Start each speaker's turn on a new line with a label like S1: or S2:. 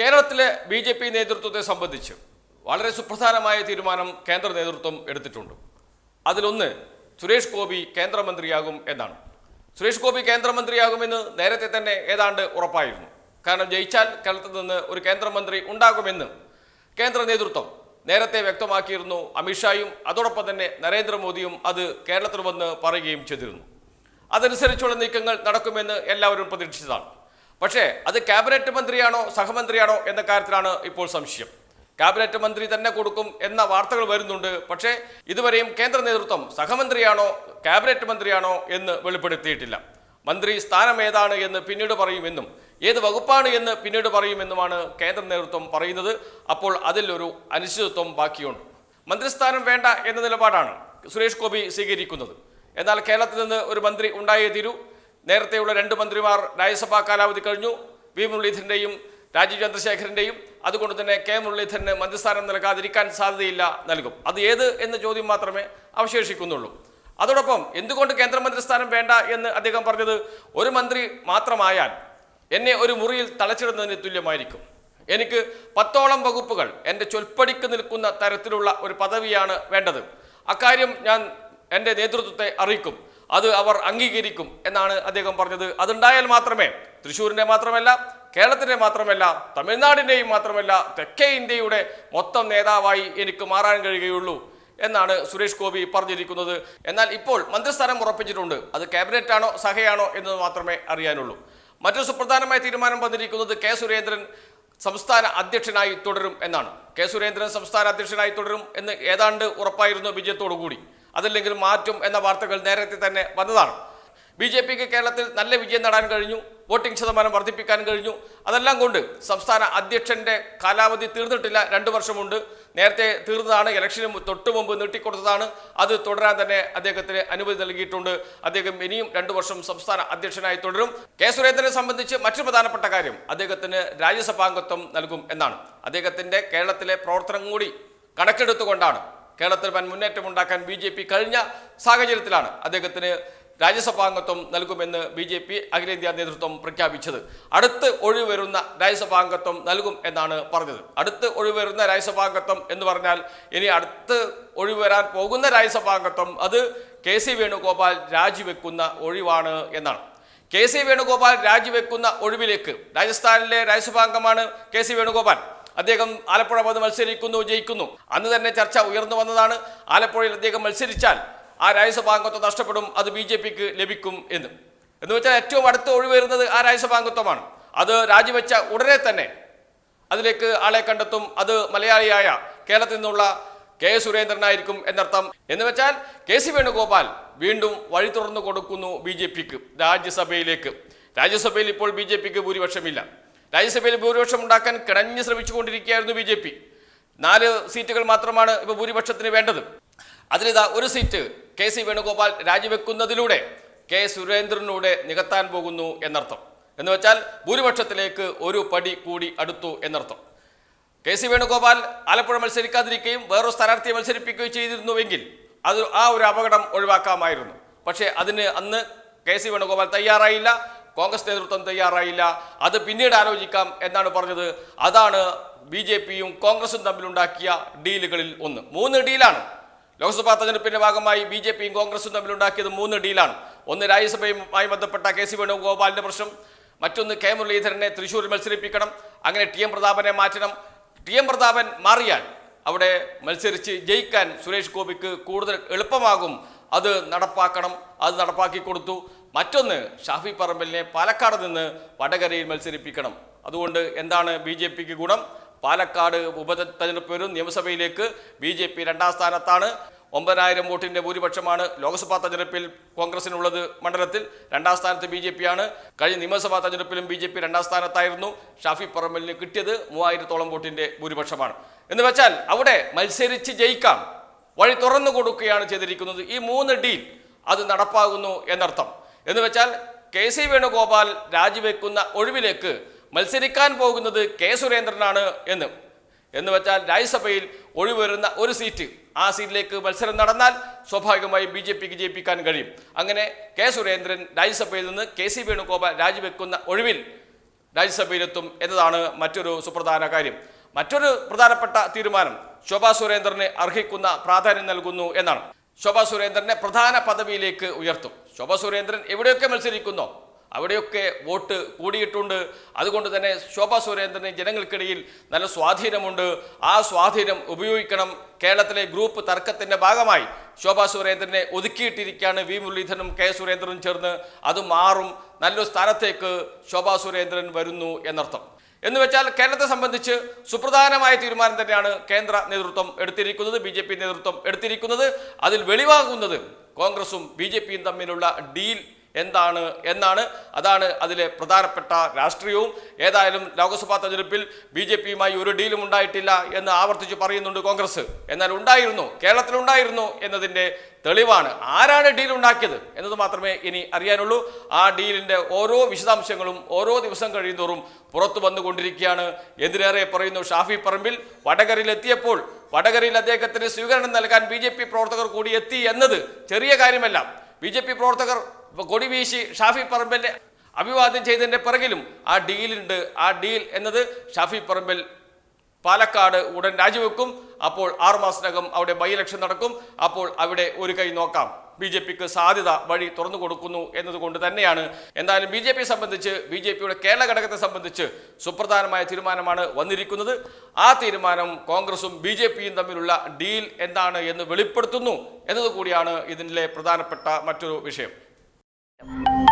S1: കേരളത്തിലെ B J P നേതൃത്വത്തെ സംബന്ധിച്ച് വളരെ സുപ്രധാനമായ തീരുമാനം കേന്ദ്ര നേതൃത്വം എടുത്തിട്ടുണ്ട്. അതിലൊന്ന് സുരേഷ് ഗോപി കേന്ദ്രമന്ത്രിയാകും എന്നാണ്. സുരേഷ് ഗോപി കേന്ദ്രമന്ത്രിയാകുമെന്ന് നേരത്തെ തന്നെ ഏതാണ്ട് ഉറപ്പായിരുന്നു. കാരണം ജയിച്ചാൽ കേരളത്തിൽ നിന്ന് ഒരു കേന്ദ്രമന്ത്രി ഉണ്ടാകുമെന്ന് കേന്ദ്ര നേതൃത്വം നേരത്തെ വ്യക്തമാക്കിയിരുന്നു അമിത്ഷായും അതോടൊപ്പം തന്നെ നരേന്ദ്രമോദിയും അത് കേരളത്തിൽ വന്ന് പറയുകയും ചെയ്തിരുന്നു. അതനുസരിച്ചുള്ള നീക്കങ്ങൾ നടക്കുമെന്ന് എല്ലാവരും പ്രതീക്ഷിച്ചതാണ്. പക്ഷേ അത് ക്യാബിനറ്റ് മന്ത്രിയാണോ സഹമന്ത്രിയാണോ എന്ന കാര്യത്തിലാണ് ഇപ്പോൾ സംശയം. ക്യാബിനറ്റ് മന്ത്രി തന്നെ കൊടുക്കും എന്ന വാർത്തകൾ വരുന്നുണ്ട്. പക്ഷേ ഇതുവരെയും കേന്ദ്ര നേതൃത്വം സഹമന്ത്രിയാണോ ക്യാബിനറ്റ് മന്ത്രിയാണോ എന്ന് വെളിപ്പെടുത്തിയിട്ടില്ല. മന്ത്രി സ്ഥാനം ഏതാണ് എന്ന് പിന്നീട് പറയുമെന്നും ഏത് വകുപ്പാണ് എന്ന് പിന്നീട് പറയുമെന്നുമാണ് കേന്ദ്ര നേതൃത്വം പറയുന്നത്. അപ്പോൾ അതിലൊരു അനിശ്ചിതത്വം ബാക്കിയുണ്ട്. മന്ത്രിസ്ഥാനം വേണ്ട എന്ന നിലപാടാണ് സുരേഷ് ഗോപി സ്വീകരിക്കുന്നത്. എന്നാൽ കേരളത്തിൽ നിന്ന് ഒരു മന്ത്രി ഉണ്ടായേ തീരൂ. നേരത്തെയുള്ള രണ്ട് മന്ത്രിമാർ രാജ്യസഭാ കാലാവധി കഴിഞ്ഞു. വി മുരളീധരന്റെയും രാജീവ് ചന്ദ്രശേഖരന്റെയും അതുകൊണ്ട് തന്നെ കെ മുരളീധരന് മന്ത്രിസ്ഥാനം നൽകാതിരിക്കാൻ സാധ്യതയില്ല നൽകും. അത് ഏത് എന്ന ചോദ്യം മാത്രമേ അവശേഷിക്കുന്നുള്ളൂ. അതോടൊപ്പം എന്തുകൊണ്ട് കേന്ദ്രമന്ത്രിസ്ഥാനം വേണ്ട എന്ന് അദ്ദേഹം പറഞ്ഞത് ഒരു മന്ത്രി മാത്രമായാൽ എന്നെ ഒരു മുറിയിൽ തളച്ചിടുന്നതിന് തുല്യമായിരിക്കും. എനിക്ക് പത്തോളം വകുപ്പുകൾ എന്റെ ചൊൽപ്പടിക്ക് നിൽക്കുന്ന തരത്തിലുള്ള ഒരു പദവിയാണ് വേണ്ടത്. അക്കാര്യം ഞാൻ എന്റെ നേതൃത്വത്തെ അറിയിക്കും. അത് അവർ അംഗീകരിക്കും എന്നാണ് അദ്ദേഹം പറഞ്ഞത്. അതുണ്ടായാൽ മാത്രമേ തൃശ്ശൂരിന്റെ മാത്രമല്ല കേരളത്തിന്റെ മാത്രമല്ല തമിഴ്നാടിന്റെയും മാത്രമല്ല തെക്കേ ഇന്ത്യയുടെ മൊത്തം നേതാവായി എനിക്ക് മാറാൻ കഴിയുകയുള്ളൂ എന്നാണ് സുരേഷ് ഗോപി പറഞ്ഞിരിക്കുന്നത്. എന്നാൽ ഇപ്പോൾ മന്ത്രിസ്ഥാനം ഉറപ്പിച്ചിട്ടുണ്ട്. അത് ക്യാബിനറ്റ് ആണോ സഹയാണോ എന്നത് മാത്രമേ അറിയാനുള്ളൂ. മറ്റൊരു സുപ്രധാനമായ തീരുമാനം വന്നിരിക്കുന്നത് കെ സുരേന്ദ്രൻ സംസ്ഥാന അധ്യക്ഷനായി തുടരും എന്നാണ്. കെ സുരേന്ദ്രൻ സംസ്ഥാന അധ്യക്ഷനായി തുടരും എന്ന് ഏതാണ്ട് ഉറപ്പായിരുന്നു വിജയത്തോടു കൂടി അതല്ലെങ്കിൽ മാറ്റും എന്ന വാർത്തകൾ നേരത്തെ തന്നെ വന്നതാണ്. ബി ജെ പിക്ക് കേരളത്തിൽ നല്ല വിജയം നേടാൻ കഴിഞ്ഞു വോട്ടിംഗ് ശതമാനം വർദ്ധിപ്പിക്കാൻ കഴിഞ്ഞു. അതെല്ലാം കൊണ്ട് സംസ്ഥാന അധ്യക്ഷന്റെ കാലാവധി തീർന്നിട്ടില്ല രണ്ട് വർഷമുണ്ട്. നേരത്തെ തീർന്നതാണ് ഇലക്ഷന് തൊട്ട് മുമ്പ് നീട്ടിക്കൊടുത്തതാണ്. അത് തുടരാൻ തന്നെ അദ്ദേഹത്തിന് അനുമതി നൽകിയിട്ടുണ്ട്. അദ്ദേഹം ഇനിയും രണ്ടു വർഷം സംസ്ഥാന അധ്യക്ഷനായി തുടരും. കെ സുരേന്ദ്രനെ സംബന്ധിച്ച് മറ്റു പ്രധാനപ്പെട്ട കാര്യം അദ്ദേഹത്തിന് രാജ്യസഭാംഗത്വം നൽകും എന്നാണ്. അദ്ദേഹത്തിന്റെ കേരളത്തിലെ പ്രവർത്തനം കൂടി കണക്കെടുത്തുകൊണ്ടാണ് കേരളത്തിൽ വൻ മുന്നേറ്റം ഉണ്ടാക്കാൻ ബി ജെ പി കഴിഞ്ഞ സാഹചര്യത്തിലാണ് അദ്ദേഹത്തിന് രാജ്യസഭാംഗത്വം നൽകുമെന്ന് ബി ജെ പി അഖിലേന്ത്യാ നേതൃത്വം പ്രഖ്യാപിച്ചത്. അടുത്ത് ഒഴിവരുന്ന രാജ്യസഭാംഗത്വം നൽകും എന്നാണ് പറഞ്ഞത്. അടുത്ത് ഒഴിവരുന്ന രാജ്യസഭാംഗത്വം എന്ന് പറഞ്ഞാൽ ഇനി അടുത്ത് ഒഴിവരാൻ പോകുന്ന രാജ്യസഭാംഗത്വം അത് കെ സി വേണുഗോപാൽ രാജിവെക്കുന്ന ഒഴിവാണ് എന്നാണ്. കെ സി വേണുഗോപാൽ രാജിവെക്കുന്ന ഒഴിവിലേക്ക് രാജസ്ഥാനിലെ രാജ്യസഭാംഗമാണ് കെ സി വേണുഗോപാൽ. അദ്ദേഹം ആലപ്പുഴ വന്ന് മത്സരിക്കുന്നു ജയിക്കുന്നു. അന്ന് തന്നെ ചർച്ച ഉയർന്നു വന്നതാണ്. ആലപ്പുഴയിൽ അദ്ദേഹം മത്സരിച്ചാൽ ആ രാജ്യസഭാംഗത്വം നഷ്ടപ്പെടും അത് ബി ജെ പിക്ക് ലഭിക്കും എന്ന്. എന്ന് വെച്ചാൽ ഏറ്റവും അടുത്ത് ഒഴിവരുന്നത് ആ രാജ്യസഭാംഗത്വമാണ്. അത് രാജിവെച്ച ഉടനെ തന്നെ അതിലേക്ക് ആളെ കണ്ടെത്തും. അത് മലയാളിയായ കേരളത്തിൽ നിന്നുള്ള കെ സുരേന്ദ്രനായിരിക്കും എന്നർത്ഥം. എന്ന് വെച്ചാൽ കെ സി വേണുഗോപാൽ വീണ്ടും വഴി തുറന്നു കൊടുക്കുന്നു ബി ജെ പിക്ക് രാജ്യസഭയിലേക്ക്. രാജ്യസഭയിൽ ഇപ്പോൾ ബി ജെ പിക്ക് ഭൂരിപക്ഷമില്ല. രാജ്യസഭയിൽ ഭൂരിപക്ഷം ഉണ്ടാക്കാൻ കിണഞ്ഞ് ശ്രമിച്ചുകൊണ്ടിരിക്കുകയായിരുന്നു ബി ജെ പി. നാല് സീറ്റുകൾ മാത്രമാണ് ഇപ്പോൾ ഭൂരിപക്ഷത്തിന് വേണ്ടത്. അതിലിതാ ഒരു സീറ്റ് കെ സി വേണുഗോപാൽ രാജിവെക്കുന്നതിലൂടെ കെ സുരേന്ദ്രനിലൂടെ നികത്താൻ പോകുന്നു എന്നർത്ഥം. എന്ന് വെച്ചാൽ ഭൂരിപക്ഷത്തിലേക്ക് ഒരു പടി കൂടി അടുത്തു എന്നർത്ഥം. കെ സി വേണുഗോപാൽ ആലപ്പുഴ മത്സരിക്കാതിരിക്കുകയും വേറൊരു സ്ഥാനാർത്ഥിയെ മത്സരിപ്പിക്കുകയും ചെയ്തിരുന്നുവെങ്കിൽ അത് ആ ഒരു അപകടം ഒഴിവാക്കാമായിരുന്നു. പക്ഷേ അതിന് അന്ന് കെ സി വേണുഗോപാൽ തയ്യാറായില്ല. കോൺഗ്രസ് നേതൃത്വം തയ്യാറായില്ല. അത് പിന്നീട് ആലോചിക്കാം എന്നാണ് പറഞ്ഞത്. അതാണ് ബി ജെ പിയും കോൺഗ്രസും തമ്മിലുണ്ടാക്കിയ ഡീലുകളിൽ ഒന്ന്. മൂന്ന് ഡീലാണ്. ലോക്സഭാ തെരഞ്ഞെടുപ്പിന്റെ ഭാഗമായി ബി ജെ പിയും കോൺഗ്രസും തമ്മിലുണ്ടാക്കിയത് മൂന്ന് ഡീലാണ്. ഒന്ന് രാജ്യസഭയുമായി ബന്ധപ്പെട്ട കെ സി വേണുഗോപാലിന്റെ പ്രശ്നം. മറ്റൊന്ന് കെ മുരളീധരനെ തൃശ്ശൂരിൽ മത്സരിപ്പിക്കണം. അങ്ങനെ ടി എം പ്രതാപനെ മാറ്റണം. ടി എം പ്രതാപൻ മാറിയാൽ അവിടെ മത്സരിച്ച് ജയിക്കാൻ സുരേഷ് ഗോപിക്ക് കൂടുതൽ എളുപ്പമാകും. അത് നടപ്പാക്കണം. അത് നടപ്പാക്കി കൊടുത്തു. മറ്റൊന്ന് ഷാഫി പറമ്പലിനെ പാലക്കാട് നിന്ന് വടകരയിൽ മത്സരിപ്പിക്കണം. അതുകൊണ്ട് എന്താണ് ബി ജെ പിക്ക് ഗുണം? പാലക്കാട് ഉപതെരഞ്ഞെടുപ്പ് വരും നിയമസഭയിലേക്ക് ബി ജെ പി രണ്ടാം സ്ഥാനത്താണ്. ഒമ്പതിനായിരം വോട്ടിന്റെ ഭൂരിപക്ഷമാണ് ലോക്സഭാ തെരഞ്ഞെടുപ്പിൽ കോൺഗ്രസിനുള്ളത് മണ്ഡലത്തിൽ രണ്ടാം സ്ഥാനത്ത് ബി ജെ പിയാണ്. കഴിഞ്ഞ നിയമസഭാ തെരഞ്ഞെടുപ്പിലും ബി ജെ പി രണ്ടാം സ്ഥാനത്തായിരുന്നു. ഷാഫി പറമ്പലിന് കിട്ടിയത് മൂവായിരത്തോളം വോട്ടിന്റെ ഭൂരിപക്ഷമാണ്. എന്ന് വെച്ചാൽ അവിടെ മത്സരിച്ച് ജയിക്കാം. വഴി തുറന്നു കൊടുക്കുകയാണ് ചെയ്തിരിക്കുന്നത്. ഈ മൂന്ന് ഡീൽ അത് നടപ്പാകുന്നു എന്നർത്ഥം. എന്ന് വെച്ചാൽ കെ സി വേണുഗോപാൽ രാജിവെക്കുന്ന ഒഴിവിലേക്ക് മത്സരിക്കാൻ പോകുന്നത് കെ സുരേന്ദ്രനാണ് എന്ന്. എന്ന് വെച്ചാൽ രാജ്യസഭയിൽ ഒഴിവരുന്ന ഒരു സീറ്റ് ആ സീറ്റിലേക്ക് മത്സരം നടന്നാൽ സ്വാഭാവികമായി ബി ജെ പിക്ക് ജയിപ്പിക്കാൻ കഴിയും. അങ്ങനെ കെ സുരേന്ദ്രൻ രാജ്യസഭയിൽ നിന്ന് കെ സി വേണുഗോപാൽ രാജിവെക്കുന്ന ഒഴിവിൽ രാജ്യസഭയിലെത്തും എന്നതാണ് മറ്റൊരു സുപ്രധാന കാര്യം. മറ്റൊരു പ്രധാനപ്പെട്ട തീരുമാനം ശോഭാ സുരേന്ദ്രന് അർഹിക്കുന്ന പ്രാധാന്യം നൽകുന്നു എന്നാണ്. ശോഭാ സുരേന്ദ്രനെ പ്രധാന പദവിയിലേക്ക് ഉയർത്തും. ശോഭാ സുരേന്ദ്രൻ എവിടെയൊക്കെ മത്സരിക്കുന്നോ? അവിടെയൊക്കെ വോട്ട് കൂടിയിട്ടുണ്ട്. അതുകൊണ്ട് തന്നെ ശോഭ സുരേന്ദ്രന് ജനങ്ങൾക്കിടയിൽ നല്ല സ്വാധീനമുണ്ട്. ആ സ്വാധീനം ഉപയോഗിക്കണം. കേരളത്തിലെ ഗ്രൂപ്പ് തർക്കത്തിന്റെ ഭാഗമായി ശോഭാ സുരേന്ദ്രനെ ഒതുക്കിയിട്ടിരിക്കുകയാണ് വി മുരളീധരനും കെ സുരേന്ദ്രനും ചേർന്ന്. അത് മാറും. നല്ലൊരു സ്ഥാനത്തേക്ക് ശോഭാ സുരേന്ദ്രൻ വരുന്നു എന്നർത്ഥം. എന്ന് വെച്ചാൽ കേരളത്തെ സംബന്ധിച്ച് സുപ്രധാനമായ തീരുമാനം തന്നെയാണ് കേന്ദ്ര നേതൃത്വം എടുത്തിരിക്കുന്നത് ബി നേതൃത്വം എടുത്തിരിക്കുന്നത്. അതിൽ വെളിവാകുന്നത് കോൺഗ്രസും ബി തമ്മിലുള്ള ഡീൽ എന്താണ് എന്നാണ് അതാണ് അതിലെ പ്രധാനപ്പെട്ട രാഷ്ട്രീയവും. ഏതായാലും ലോക്സഭാ തെരഞ്ഞെടുപ്പിൽ ബി ജെ പിയുമായി ഒരു ഡീലും ഉണ്ടായിട്ടില്ല എന്ന് ആവർത്തിച്ച് പറയുന്നുണ്ട് കോൺഗ്രസ്. എന്നാൽ ഉണ്ടായിരുന്നു കേരളത്തിലുണ്ടായിരുന്നു എന്നതിന്റെ തെളിവാണ്. ആരാണ് ഡീൽ ഉണ്ടാക്കിയത് എന്നത് മാത്രമേ ഇനി അറിയാനുള്ളൂ. ആ ഡീലിന്റെ ഓരോ വിശദാംശങ്ങളും ഓരോ ദിവസം കഴിയുന്നോറും പുറത്തു വന്നുകൊണ്ടിരിക്കുകയാണ്. എതിരേറെ പറയുന്നു ഷാഫി പറമ്പിൽ വടകരയിൽ എത്തിയപ്പോൾ വടകരയിൽ അദ്ദേഹത്തിന് സ്വീകരണം നൽകാൻ ബി പ്രവർത്തകർ കൂടി എത്തി എന്നത് ചെറിയ കാര്യമല്ല. ബി ജെ പി പ്രവർത്തകർ കൊടി വീശി ഷാഫി പറമ്പിന്റെ അഭിവാദ്യം ചെയ്തതിന്റെ പിറകിലും ആ ഡീലുണ്ട്. ആ ഡീൽ എന്നത് ഷാഫി പറമ്പിൽ പാലക്കാട് ഉടൻ രാജിവെക്കും. അപ്പോൾ ആറു മാസത്തിനകം അവിടെ ബൈ ഇലക്ഷൻ നടക്കും. അപ്പോൾ അവിടെ ഒരു കൈ നോക്കാം. ബി ജെ പിക്ക് സാധ്യത വഴി തുറന്നു കൊടുക്കുന്നു എന്നതുകൊണ്ട് തന്നെയാണ്. എന്തായാലും ബി ജെ പി സംബന്ധിച്ച് ബി ജെ പിയുടെ കേരള ഘടകത്തെ സംബന്ധിച്ച് സുപ്രധാനമായ തീരുമാനമാണ് വന്നിരിക്കുന്നത്. ആ തീരുമാനം കോൺഗ്രസും ബി ജെ പിയും തമ്മിലുള്ള ഡീൽ എന്താണ് എന്ന് വെളിപ്പെടുത്തുന്നു എന്നതുകൂടിയാണ് ഇതിലെ പ്രധാനപ്പെട്ട മറ്റൊരു വിഷയം. Música